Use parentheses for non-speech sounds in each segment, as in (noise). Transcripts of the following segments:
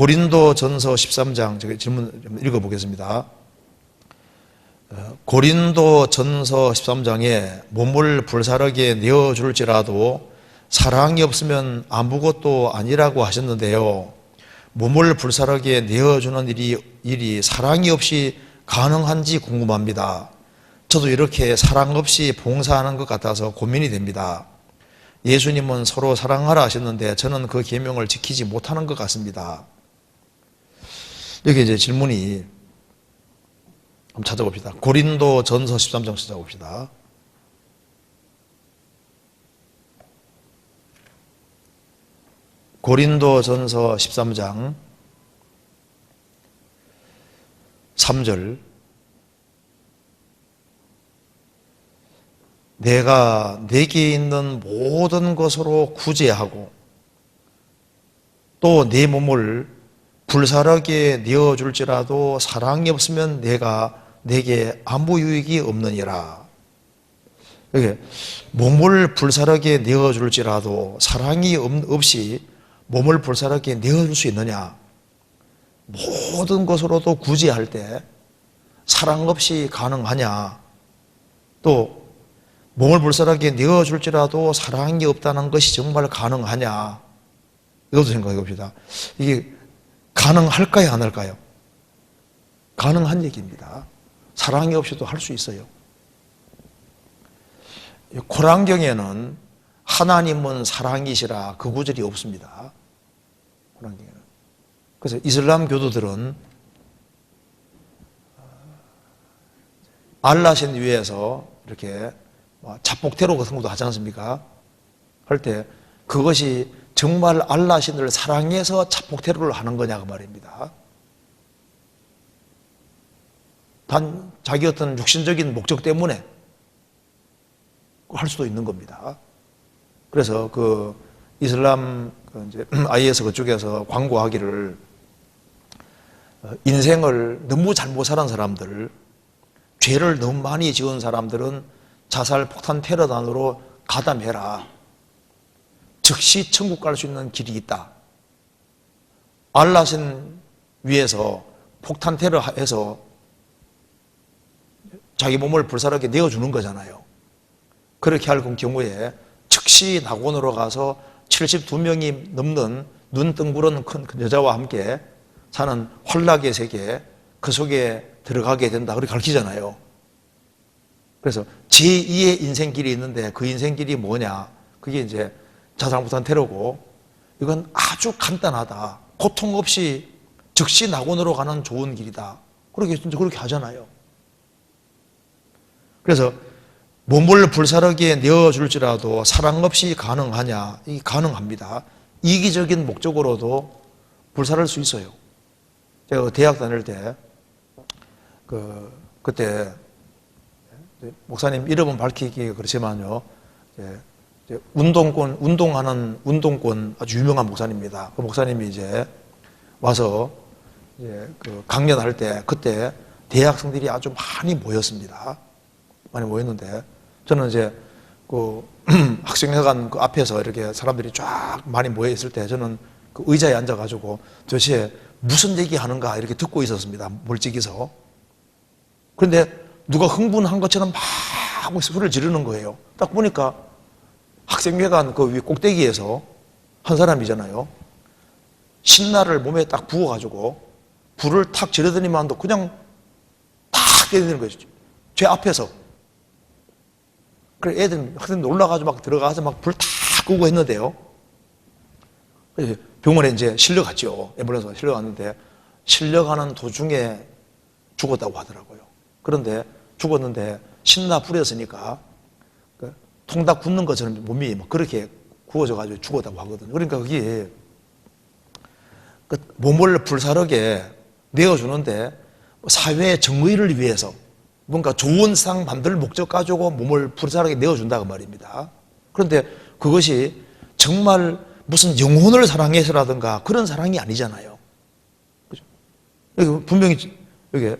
고린도 전서 13장 제가 질문 좀 읽어보겠습니다. 어, 고린도 전서 13장에 몸을 불사르게 내어줄지라도 사랑이 없으면 아무것도 아니라고 하셨는데요. 몸을 불사르게 내어주는 일이, 일이 사랑이 없이 가능한지 궁금합니다. 저도 이렇게 사랑 없이 봉사하는 것 같아서 고민이 됩니다. 예수님은 서로 사랑하라 하셨는데 저는 그 계명을 지키지 못하는 것 같습니다. 여기 이제 질문이 한번 찾아봅시다. 고린도 전서 13장 찾아봅시다. 고린도 전서 13장 3절 내가 내게 있는 모든 것으로 구제하고 또 내 몸을 불사르게 내어줄지라도 사랑이 없으면 내가 내게 아무 유익이 없느니라. 여기 몸을 불사르게 내어줄지라도 사랑이 없- 없이 몸을 불사르게 내어줄 수 있느냐? 모든 것으로도 구제할 때 사랑 없이 가능하냐? 또 몸을 불사르게 내어줄지라도 사랑이 없다는 것이 정말 가능하냐? 이것도 생각해 봅시다. 이게 가능할까요, 안 할까요? 가능한 얘기입니다. 사랑이 없이도 할 수 있어요. 코란경에는 하나님은 사랑이시라 그 구절이 없습니다. 코란경에는. 그래서 이슬람 교도들은 알라신 위에서 이렇게 뭐 자폭테러 같은 것도 하지 않습니까? 할 때 그것이 정말 알라 신을 사랑해서 자폭 테러를 하는 거냐 그 말입니다. 단 자기 어떤 육신적인 목적 때문에 할 수도 있는 겁니다. 그래서 그 이슬람 그 이제 (clears throat) IS 그쪽에서 광고하기를 어, 인생을 너무 잘못 살은 사람들, 죄를 너무 많이 지은 사람들은 자살 폭탄 테러단으로 가담해라. 즉시 천국 갈 수 있는 길이 있다. 알라신 위에서 폭탄 테러해서 자기 몸을 불사르게 내어주는 거잖아요. 그렇게 할 경우에 즉시 낙원으로 가서 72명이 넘는 눈 뜬구른 큰 여자와 함께 사는 환락의 세계 그 속에 들어가게 된다. 그렇게 가르치잖아요. 그래서 제2의 인생길이 있는데 그 인생길이 뭐냐? 그게 이제 자살폭탄 테러고 이건 아주 간단하다. 고통 없이 즉시 낙원으로 가는 좋은 길이다. 그렇게 진짜 그렇게 하잖아요. 그래서 몸을 불사르게 내어줄지라도 사랑 없이 가능하냐? 이 가능합니다. 이기적인 목적으로도 불사를 수 있어요. 제가 그 대학 다닐 때, 그, 그때, 목사님 이름은 밝히기 그렇지만요, 이제 운동권, 운동하는 운동권 아주 유명한 목사님입니다. 그 목사님이 이제 와서 이제 그 강연할 때, 그때 대학생들이 아주 많이 모였습니다. 많이 모였는데, 저는 이제 그 (clears throat) 학생회관 그 앞에서 이렇게 사람들이 쫙 많이 모여 있을 때 저는 그 의자에 앉아 가지고 도대체 무슨 얘기 하는가 이렇게 듣고 있었습니다. 멀찍이서. 그런데 누가 흥분한 것처럼 막 소리를 지르는 거예요. 딱 보니까 학생회관 그 위 꼭대기에서 한 사람이잖아요. 신나를 몸에 딱 부어가지고 불을 탁 지르더니만도 그냥 탁 때리는 거죠. 제 앞에서. 그래 애들 학생들 올라가지고 막 들어가서 막불다 끄고 했는데요. 병원에 이제 실려갔죠. 앰뷸런스가 실려갔는데 실려가는 도중에 죽었다고 하더라고요. 그런데 죽었는데 신나 불였으니까 그 통닭 굽는 것처럼 몸이 막 그렇게 구워져 가지고 죽었다고 하거든요. 그러니까 그게 그 몸을 불사르게 내어주는데 사회의 정의를 위해서 뭔가 좋은 상 만들 목적 가지고 몸을 불사르게 내어준다고 말입니다. 그런데 그것이 정말 무슨 영혼을 사랑해서라든가 그런 사랑이 아니잖아요. 그죠? 분명히 여기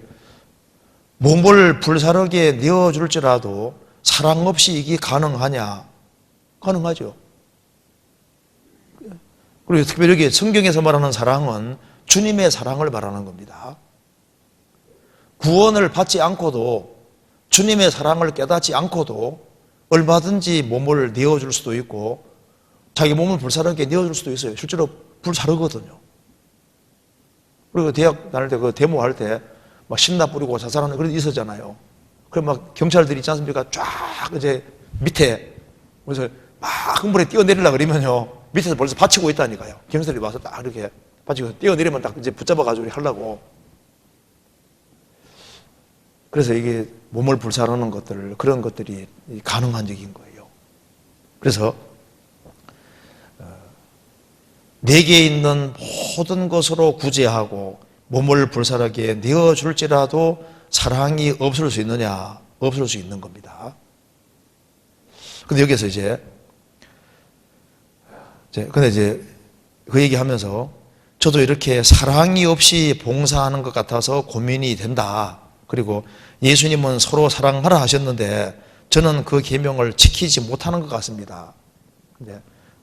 몸을 불사르게 내어줄지라도 사랑 없이 이게 가능하냐? 가능하죠. 그리고 특별히 여기 성경에서 말하는 사랑은 주님의 사랑을 말하는 겁니다. 구원을 받지 않고도 주님의 사랑을 깨닫지 않고도 얼마든지 몸을 내어줄 수도 있고 자기 몸을 불사르게 내어줄 수도 있어요. 실제로 불사르거든요. 그리고 대학 다닐 때 그 데모할 때 막 신나 뿌리고 자살하는 그런 게 있었잖아요. 그럼 막 경찰들이 있지 않습니까? 쫙 이제 밑에 그래서 막 흥분해 뛰어내리려 그러면요. 밑에서 벌써 받치고 있다니까요. 경찰이 와서 딱 이렇게 받치고 뛰어내리면 딱 이제 붙잡아가지고 하려고. 그래서 이게 몸을 불사르는 것들, 그런 것들이 가능한 적인 거예요. 그래서, 어, 내게 있는 모든 것으로 구제하고 몸을 불사르게 내어줄지라도 사랑이 없을 수 있느냐? 없을 수 있는 겁니다. 근데 여기서 이제, 이제 근데 이제 그 얘기 하면서 저도 이렇게 사랑이 없이 봉사하는 것 같아서 고민이 된다. 그리고 예수님은 서로 사랑하라 하셨는데 저는 그 계명을 지키지 못하는 것 같습니다.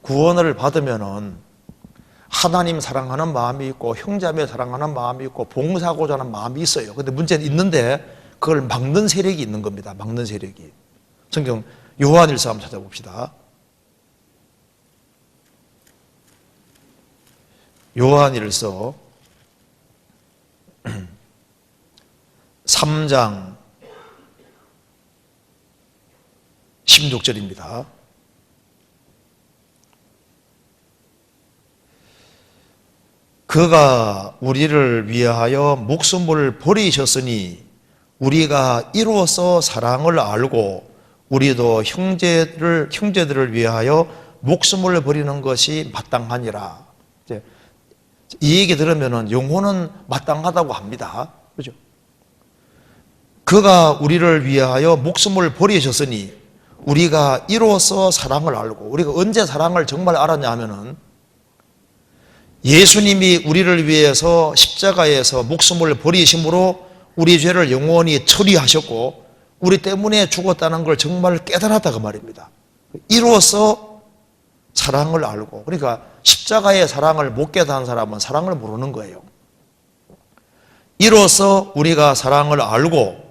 구원을 받으면은 하나님 사랑하는 마음이 있고 형제매 사랑하는 마음이 있고 봉사하고자 하는 마음이 있어요. 근데 문제는 있는데 그걸 막는 세력이 있는 겁니다. 막는 세력이. 성경 요한일서 한번 찾아봅시다. 요한일서 3장 16절입니다. 그가 우리를 위하여 목숨을 버리셨으니 우리가 이로써 사랑을 알고 우리도 형제를 형제들을 위하여 목숨을 버리는 것이 마땅하니라. 이 얘기 들으면은 영혼은 마땅하다고 합니다. 그죠? 그가 우리를 위하여 목숨을 버리셨으니 우리가 이로써 사랑을 알고 우리가 언제 사랑을 정말 알았냐 하면은 예수님이 우리를 위해서 십자가에서 목숨을 버리심으로 우리 죄를 영원히 처리하셨고 우리 때문에 죽었다는 걸 정말 깨달았다 그 말입니다. 이로써 사랑을 알고 그러니까 십자가의 사랑을 못 깨달은 사람은 사랑을 모르는 거예요. 이로써 우리가 사랑을 알고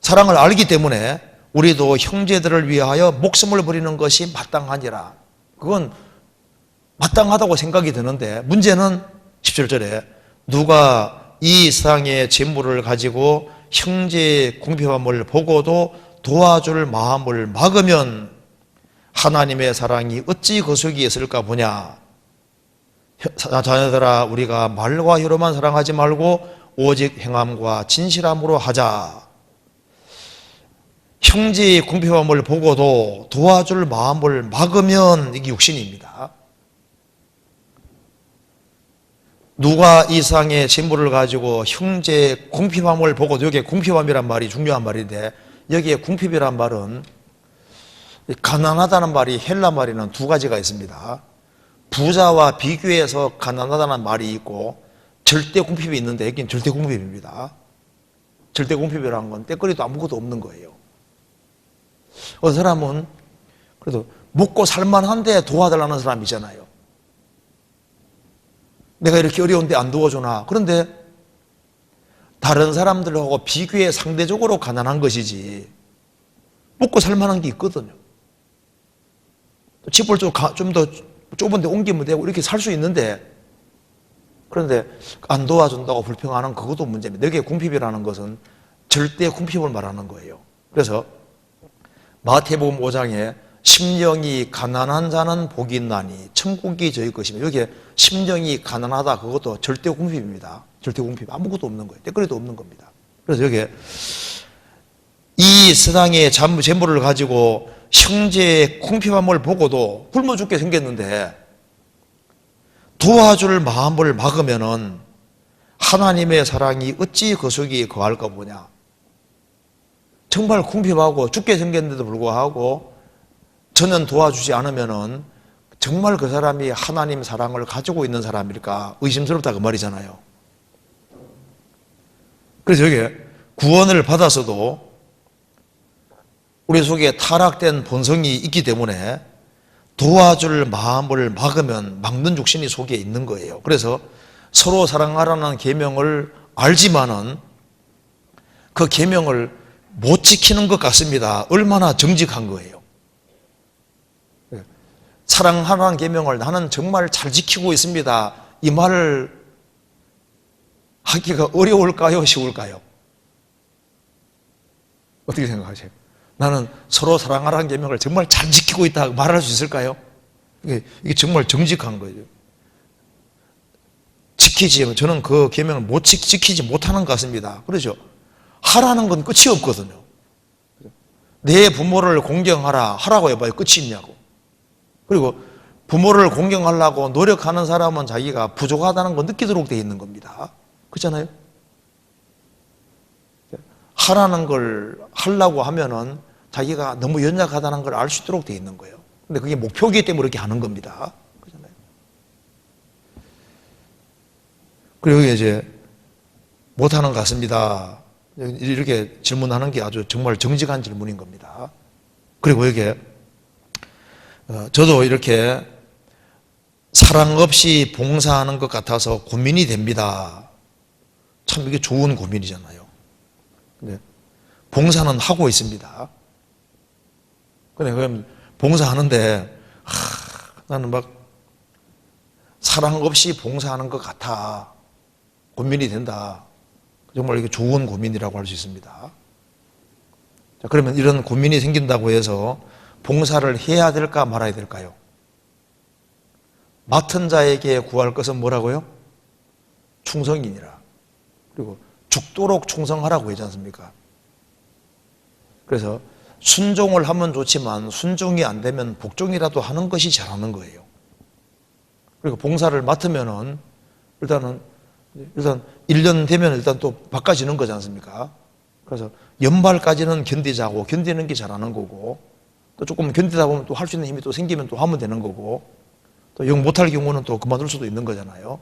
사랑을 알기 때문에 우리도 형제들을 위하여 목숨을 버리는 것이 마땅하니라. 그건 마땅하다고 생각이 드는데 문제는 17절에 누가 이 세상의 재물을 가지고 형제의 궁핍함을 보고도 도와줄 마음을 막으면 하나님의 사랑이 어찌 거속이 있을까 보냐. 자녀들아 우리가 말과 혀로만 사랑하지 말고 오직 행함과 진실함으로 하자. 형제의 궁핍함을 보고도 도와줄 마음을 막으면 이게 육신입니다. 누가 이상의 재물을 가지고 형제의 궁핍함을 보고도 여기에 궁핍함이란 말이 중요한 말인데 여기에 궁핍이란 말은 가난하다는 말이 헬라 말에는 두 가지가 있습니다. 부자와 비교해서 가난하다는 말이 있고 절대 궁핍이 있는데 여기는 절대 궁핍입니다. 절대 궁핍이라는 건 때거리도 아무것도 없는 거예요. 어떤 사람은 그래도 먹고 살만한데 도와달라는 사람이잖아요. 내가 이렇게 어려운데 안 도와주나. 그런데 다른 사람들하고 비교해 상대적으로 가난한 것이지. 먹고 살만한 게 있거든요. 집을 좀 더 좁은 데 옮기면 되고 이렇게 살 수 있는데 그런데 안 도와준다고 불평하는 그것도 문제입니다. 여기에 궁핍이라는 것은 절대 궁핍을 말하는 거예요. 그래서 마태복음 5장에 심령이 가난한 자는 복이 있나니 천국이 저희 것이며 여기에 심령이 가난하다 그것도 절대 궁핍입니다. 절대 궁핍 아무것도 없는 거예요. 때거리도 없는 겁니다. 그래서 여기에 이 세상의 재물을 가지고 형제의 궁핍함을 보고도 굶어 죽게 생겼는데 도와줄 마음을 막으면은 하나님의 사랑이 어찌 그 속에 거할까 보냐. 정말 궁핍하고 죽게 생겼는데도 불구하고 전혀 도와주지 않으면은 정말 그 사람이 하나님 사랑을 가지고 있는 사람일까 의심스럽다 그 말이잖아요. 그래서 여기 구원을 받아서도 우리 속에 타락된 본성이 있기 때문에 도와줄 마음을 막으면 막는 육신이 속에 있는 거예요. 그래서 서로 사랑하라는 계명을 알지만은 그 계명을 못 지키는 것 같습니다. 얼마나 정직한 거예요. 사랑하라는 계명을 나는 정말 잘 지키고 있습니다. 이 말을 하기가 어려울까요? 쉬울까요? 어떻게 생각하세요? 나는 서로 사랑하라는 계명을 정말 잘 지키고 있다 말할 수 있을까요? 이게, 이게 정말 정직한 거예요. 지키지 저는 그 계명을 못 지, 지키지 못하는 것 같습니다. 그러죠? 하라는 건 끝이 없거든요. 내 부모를 공경하라 하라고 해봐요. 끝이 있냐고. 그리고 부모를 공경하려고 노력하는 사람은 자기가 부족하다는 거 느끼도록 되어 있는 겁니다. 그렇잖아요? 하라는 걸 하려고 하면은 자기가 너무 연약하다는 걸 알 수 있도록 되어 있는 거예요. 근데 그게 목표이기 때문에 이렇게 하는 겁니다. 그렇잖아요? 그리고 이제 못하는 것 같습니다. 이렇게 질문하는 게 아주 정말 정직한 질문인 겁니다. 그리고 이게 어, 저도 이렇게 사랑 없이 봉사하는 것 같아서 고민이 됩니다. 참 이게 좋은 고민이잖아요. 근데 봉사는 하고 있습니다. 그래, 그럼 봉사하는데, 하, 나는 막 사랑 없이 봉사하는 것 같아. 고민이 된다. 정말 이게 좋은 고민이라고 할 수 있습니다. 자, 그러면 이런 고민이 생긴다고 해서 봉사를 해야 될까 말아야 될까요? 맡은 자에게 구할 것은 뭐라고요? 충성이니라. 그리고 죽도록 충성하라고 하지 않습니까? 그래서 순종을 하면 좋지만 순종이 안 되면 복종이라도 하는 것이 잘하는 거예요. 그리고 봉사를 맡으면은 일단은 일단 1년 되면 일단 또 바꿔지는 거지 않습니까? 그래서 연말까지는 견디자고 견디는 게 잘하는 거고 또 조금 견디다 보면 또 할 수 있는 힘이 또 생기면 또 하면 되는 거고 또 영 못할 경우는 또 그만둘 수도 있는 거잖아요.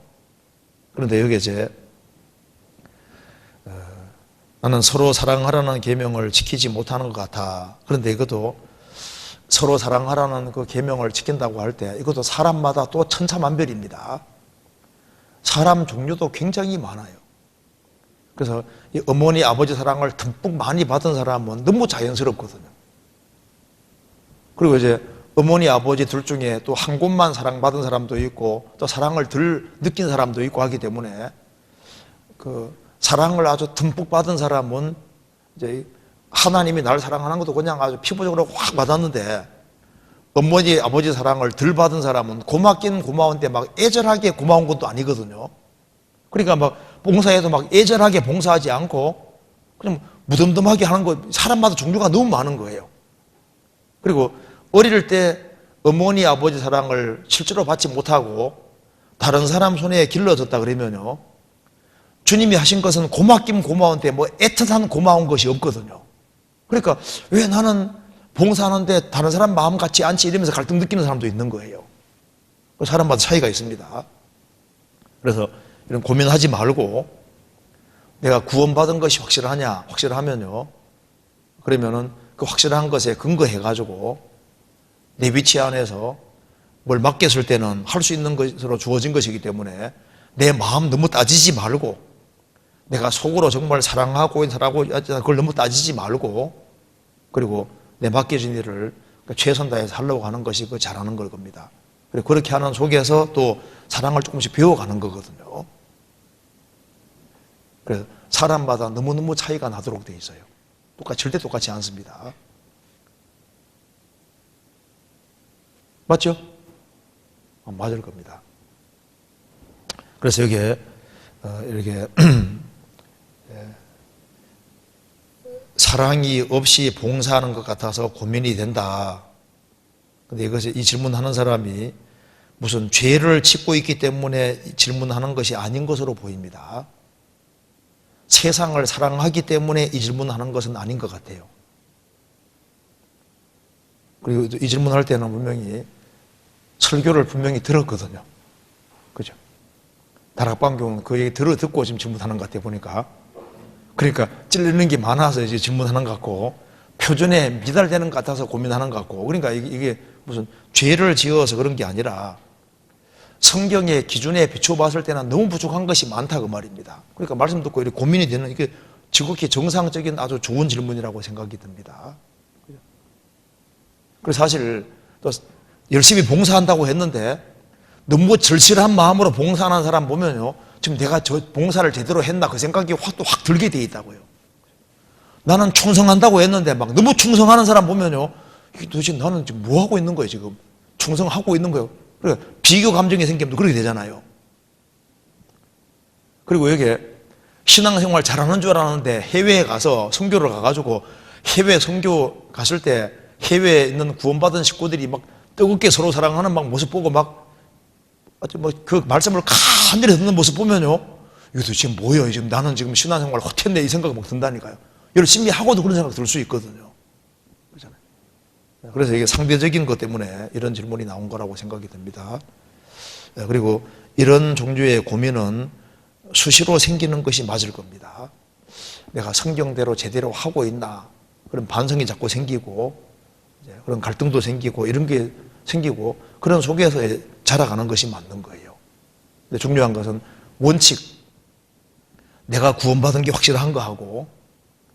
그런데 여기 이제 어, 나는 서로 사랑하라는 계명을 지키지 못하는 것 같아. 그런데 이것도 서로 사랑하라는 그 계명을 지킨다고 할 때 이것도 사람마다 또 천차만별입니다. 사람 종류도 굉장히 많아요. 그래서 어머니 아버지 사랑을 듬뿍 많이 받은 사람은 너무 자연스럽거든요. 그리고 이제 어머니 아버지 둘 중에 또 한 곳만 사랑받은 사람도 있고 또 사랑을 덜 느낀 사람도 있고 하기 때문에 그 사랑을 아주 듬뿍 받은 사람은 이제 하나님이 날 사랑하는 것도 그냥 아주 피부적으로 확 받았는데 어머니 아버지 사랑을 덜 받은 사람은 고맙긴 고마운데 막 애절하게 고마운 것도 아니거든요. 그러니까 막 봉사해도 막 애절하게 봉사하지 않고 그냥 무덤덤하게 하는 거 사람마다 종류가 너무 많은 거예요. 그리고 어릴 때 어머니 아버지 사랑을 실제로 받지 못하고 다른 사람 손에 길러졌다 그러면요. 주님이 하신 것은 고맙긴 고마운데 뭐 애틋한 고마운 것이 없거든요. 그러니까 왜 나는 봉사하는데 다른 사람 마음 같지 않지 이러면서 갈등 느끼는 사람도 있는 거예요. 사람마다 차이가 있습니다. 그래서 이런 고민하지 말고 내가 구원받은 것이 확실하냐 확실하면요. 그러면은 그 확실한 것에 근거해 가지고 내 위치 안에서 뭘 맡겼을 때는 할 수 있는 것으로 주어진 것이기 때문에 내 마음 너무 따지지 말고 내가 속으로 정말 사랑하고 사랑하고 그걸 너무 따지지 말고 그리고 내 맡겨진 일을 최선 다해서 하려고 하는 것이 그 잘하는 걸 겁니다. 그리고 그렇게 하는 속에서 또 사랑을 조금씩 배워가는 거거든요. 그래서 사람마다 너무너무 차이가 나도록 돼 있어요. 똑같이, 절대 똑같지 않습니다. 맞죠? 어, 맞을 겁니다. 그래서 여기에, 어, 이렇게, (clears throat) 예, 사랑이 없이 봉사하는 것 같아서 고민이 된다. 근데 이것이, 이 질문하는 사람이 무슨 죄를 짓고 있기 때문에 질문하는 것이 아닌 것으로 보입니다. 세상을 사랑하기 때문에 이 질문하는 것은 아닌 것 같아요. 그리고 이 질문할 때는 분명히 설교를 분명히 들었거든요. 그죠? 다락방 교는 그 얘기 들어 듣고 지금 질문하는 것 같아요, 보니까. 그러니까 찔리는 게 많아서 이제 질문하는 것 같고, 표준에 미달되는 것 같아서 고민하는 것 같고, 그러니까 이게 무슨 죄를 지어서 그런 게 아니라 성경의 기준에 비춰봤을 때는 너무 부족한 것이 많다 그 말입니다. 그러니까 말씀 듣고 이렇게 고민이 되는 이게 지극히 정상적인 아주 좋은 질문이라고 생각이 듭니다. 그래서 사실 또 열심히 봉사한다고 했는데 너무 절실한 마음으로 봉사하는 사람 보면요. 지금 내가 저 봉사를 제대로 했나 그 생각이 확 또 확 들게 돼 있다고요. 나는 충성한다고 했는데 막 너무 충성하는 사람 보면요. 이게 도대체 나는 지금 뭐 하고 있는 거예요, 지금? 충성하고 있는 거예요. 그래 비교 감정이 생기면 그렇게 되잖아요. 그리고 여기에 신앙생활 잘하는 줄 알았는데 해외에 가서 선교를 가가지고 해외 선교 갔을 때 해외에 있는 구원받은 식구들이 막 뜨겁게 서로 사랑하는 막 모습 보고 막 아주 뭐그 말씀을 간절히 듣는 모습 보면요. 이것도 지금 뭐예요? 지금 나는 지금 신앙생활 헛했네 이 생각이 막 든다니까요. 열심히 하고도 그런 생각 들 수 있거든요. 그래서 이게 상대적인 것 때문에 이런 질문이 나온 거라고 생각이 됩니다. 예, 그리고 이런 종류의 고민은 수시로 생기는 것이 맞을 겁니다. 내가 성경대로 제대로 하고 있나 그런 반성이 자꾸 생기고 그런 갈등도 생기고 이런 게 생기고 그런 속에서 자라가는 것이 맞는 거예요. 근데 중요한 것은 원칙 내가 구원받은 게 확실한 거하고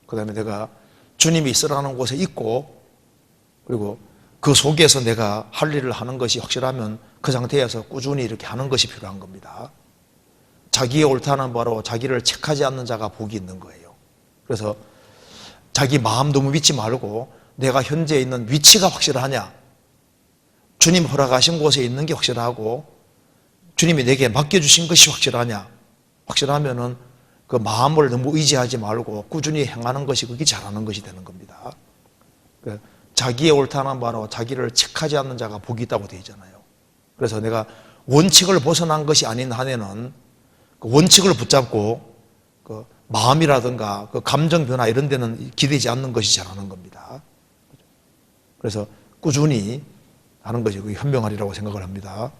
그다음에 내가 주님이 있으라는 곳에 있고 그리고 그 속에서 내가 할 일을 하는 것이 확실하면 그 상태에서 꾸준히 이렇게 하는 것이 필요한 겁니다. 자기의 옳다는 바로 자기를 책하지 않는 자가 복이 있는 거예요. 그래서 자기 마음 너무 믿지 말고 내가 현재 있는 위치가 확실하냐? 주님 허락하신 곳에 있는 게 확실하고 주님이 내게 맡겨주신 것이 확실하냐? 확실하면은 그 마음을 너무 의지하지 말고 꾸준히 행하는 것이 그게 잘하는 것이 되는 겁니다. 그 자기의 옳다는 바로 자기를 책하지 않는 자가 복이 있다고 되어 있잖아요. 그래서 내가 원칙을 벗어난 것이 아닌 한에는 그 원칙을 붙잡고 그 마음이라든가 그 감정 변화 이런 데는 기대지 않는 것이 잘하는 겁니다. 그래서 꾸준히 하는 것이 그게 현명하리라고 생각을 합니다.